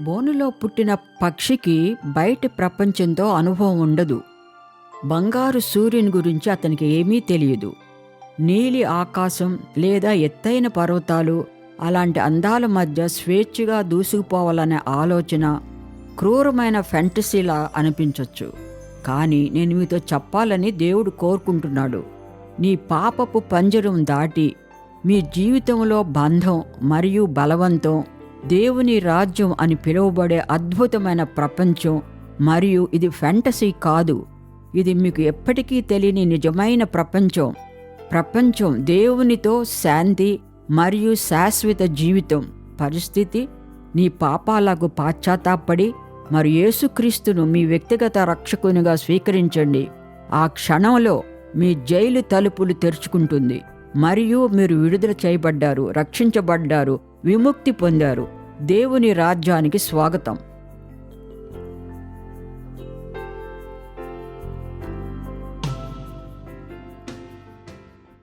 బోనులో పుట్టిన పక్షికి బయటి ప్రపంచంతో అనుభవం ఉండదు. బంగారు సూర్యుని గురించి అతనికి ఏమీ తెలియదు. నీలి ఆకాశం లేదా ఎత్తైన పర్వతాలు అలాంటి అందాల మధ్య స్వేచ్ఛగా దూసుకుపోవాలనే ఆలోచన క్రూరమైన ఫెంటసీలా అనిపించవచ్చు కానీ నేను మీతో చెప్పాలని దేవుడు కోరుకుంటున్నాడు. నీ పాపపు పంజరం దాటి మీ జీవితంలో బంధం మరియు బలవంతం దేవుని రాజ్యం అని పిలువబడే అద్భుతమైన ప్రపంచం మరియు ఇది ఫెంటసీ కాదు. ఇది మీకు ఎప్పటికీ తెలియని నిజమైన ప్రపంచం. ప్రపంచం దేవునితో శాంతి మరియు శాశ్వత జీవితం పరిస్థితి నీ పాపాలకు పాశ్చాత్తాపడి మరి యేసుక్రీస్తును మీ వ్యక్తిగత రక్షకునిగా స్వీకరించండి. ఆ క్షణంలో మీ జైలు తలుపులు తెరుచుకుంటుంది. మరియు మీరు విడుదల చేయబడ్డారు రక్షించబడ్డారు విముక్తి పొందారు. దేవుని రాజ్యానికి స్వాగతం.